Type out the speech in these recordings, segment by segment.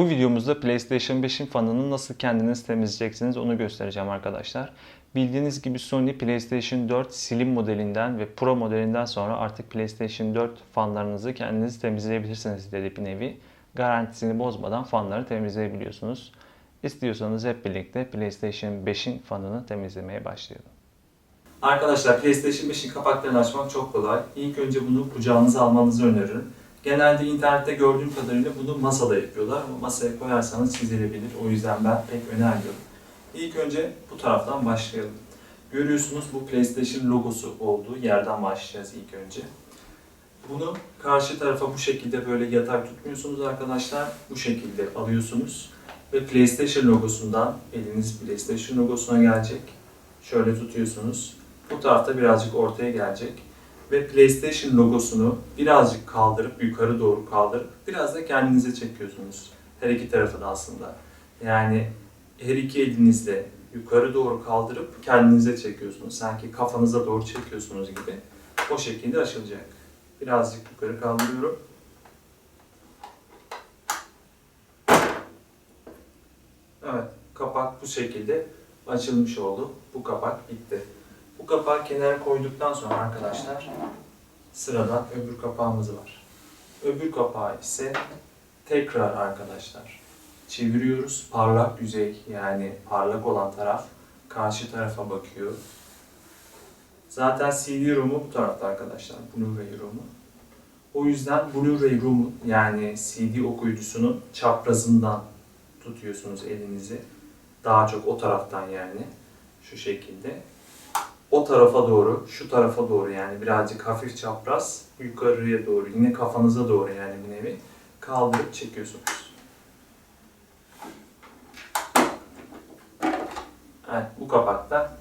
Bu videomuzda PlayStation 5'in fanını nasıl kendiniz temizleyeceksiniz onu göstereceğim arkadaşlar. Bildiğiniz gibi Sony PlayStation 4 Slim modelinden ve Pro modelinden sonra artık PlayStation 4 fanlarınızı kendiniz temizleyebilirsiniz dedi bir nevi. Garantisini bozmadan fanları temizleyebiliyorsunuz. İstiyorsanız hep birlikte PlayStation 5'in fanını temizlemeye başlayalım. Arkadaşlar PlayStation 5'in kapaklarını açmak çok kolay. İlk önce bunu kucağınıza almanızı öneririm. Genelde internette gördüğüm kadarıyla bunu masada yapıyorlar ama masaya koyarsanız çizilebilir. O yüzden ben pek önermiyorum. İlk önce bu taraftan başlayalım. Görüyorsunuz bu PlayStation logosu olduğu yerden başlayacağız ilk önce. Bunu karşı tarafa bu şekilde böyle yatay tutmuyorsunuz arkadaşlar. Bu şekilde alıyorsunuz. Ve PlayStation logosundan eliniz PlayStation logosuna gelecek. Şöyle tutuyorsunuz. Bu tarafta birazcık ortaya gelecek. Ve PlayStation logosunu birazcık kaldırıp yukarı doğru kaldırıp biraz da kendinize çekiyorsunuz. Her iki tarafı da aslında. Yani her iki elinizle yukarı doğru kaldırıp kendinize çekiyorsunuz. Sanki kafanıza doğru çekiyorsunuz gibi. O şekilde açılacak. Birazcık yukarı kaldırıyorum. Evet, kapak bu şekilde açılmış oldu. Bu kapak bitti. Kapağı kenara koyduktan sonra arkadaşlar sırada öbür kapağımız var. Öbür kapağı ise tekrar arkadaşlar çeviriyoruz. Parlak yüzey yani parlak olan taraf karşı tarafa bakıyor. Zaten CD ROM'u bu tarafta arkadaşlar. Blu-ray ROM'u. O yüzden Blu-ray ROM'u yani CD okuyucusunun çaprazından tutuyorsunuz elinizi. Daha çok o taraftan yani. Şu şekilde. Tarafa doğru, şu tarafa doğru yani birazcık hafif çapraz yukarıya doğru yine kafanıza doğru yani bir nevi kaldırıp çekiyorsunuz. Evet bu kapak da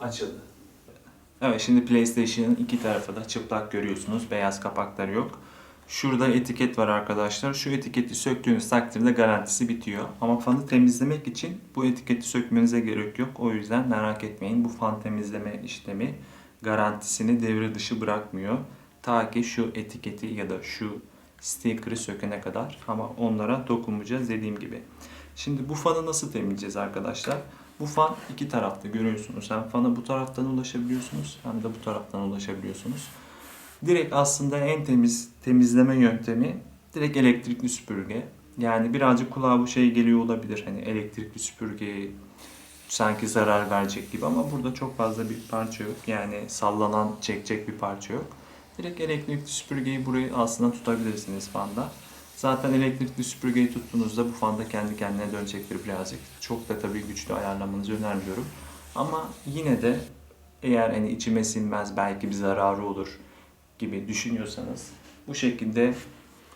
açıldı. Evet şimdi PlayStation'ın iki tarafı da çıplak görüyorsunuz. Beyaz kapakları yok. Şurada etiket var arkadaşlar. Şu etiketi söktüğünüz takdirde garantisi bitiyor. Ama fanı temizlemek için bu etiketi sökmenize gerek yok. O yüzden merak etmeyin. Bu fan temizleme işlemi garantisini devre dışı bırakmıyor. Ta ki şu etiketi ya da şu sticker'ı sökene kadar. Ama onlara dokunmayacağız dediğim gibi. Şimdi bu fanı nasıl temizleyeceğiz arkadaşlar? Bu fan iki tarafta görüyorsunuz. Hem fana bu taraftan ulaşabiliyorsunuz hem de bu taraftan ulaşabiliyorsunuz. Direkt aslında en temiz temizleme yöntemi direkt elektrikli süpürge. Yani birazcık kulağa bu şey geliyor olabilir. Hani elektrikli süpürge sanki zarar verecek gibi ama burada çok fazla bir parça yok. Yani sallanan çekecek bir parça yok. Direkt elektrikli süpürgeyi burayı aslında tutabilirsiniz fanda. Zaten elektrikli süpürgeyi tuttuğunuzda bu fan da kendi kendine dönecektir birazcık. Çok da tabii güçlü ayarlamanızı önermiyorum. Ama yine de eğer hani içime sinmez belki bir zararı olur gibi düşünüyorsanız bu şekilde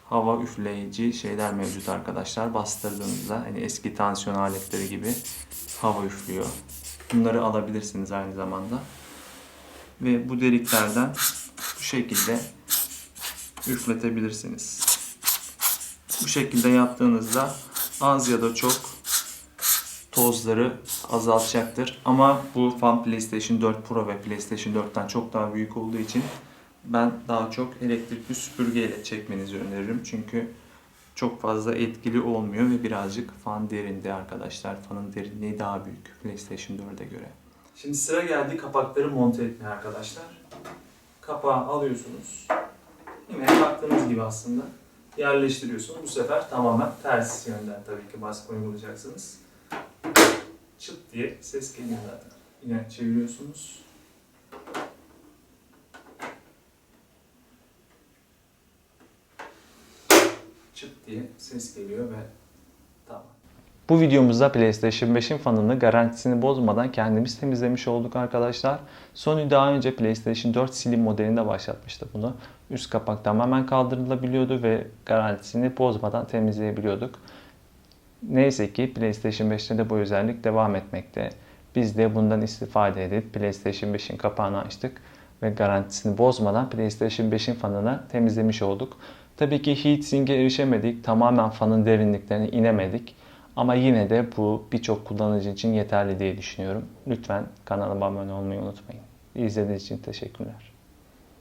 hava üfleyici şeyler mevcut arkadaşlar. Bastırdığınızda hani eski tansiyon aletleri gibi hava üflüyor. Bunları alabilirsiniz aynı zamanda. Ve bu deliklerden bu şekilde üfletebilirsiniz. Bu şekilde yaptığınızda az ya da çok tozları azaltacaktır. Ama bu fan PlayStation 4 Pro ve PlayStation 4'ten çok daha büyük olduğu için ben daha çok elektrikli süpürgeyle çekmenizi öneririm. Çünkü çok fazla etkili olmuyor ve birazcık fan derinde arkadaşlar. Fanın derinliği daha büyük PlayStation 4'e göre. Şimdi sıra geldi kapakları monte etmeye arkadaşlar. Kapağı alıyorsunuz. Yine baktığınız gibi aslında yerleştiriyorsunuz. Bu sefer tamamen ters yönden tabii ki baskı uygulayacaksınız. Çıt diye ses geliyor zaten. Yine çeviriyorsunuz. Çıt diye ses geliyor ve. Bu videomuzda PlayStation 5'in fanını garantisini bozmadan kendimiz temizlemiş olduk arkadaşlar. Sony daha önce PlayStation 4 Slim modelinde başlatmıştı bunu. Üst kapak tamamen kaldırılabiliyordu ve garantisini bozmadan temizleyebiliyorduk. Neyse ki PlayStation 5'te de bu özellik devam etmekte. Biz de bundan istifade edip PlayStation 5'in kapağını açtık ve garantisini bozmadan PlayStation 5'in fanını temizlemiş olduk. Tabii ki heatsink'e erişemedik. Tamamen fanın derinliklerine inemedik. Ama yine de bu birçok kullanıcı için yeterli diye düşünüyorum. Lütfen kanalıma abone olmayı unutmayın. İzlediğiniz için teşekkürler.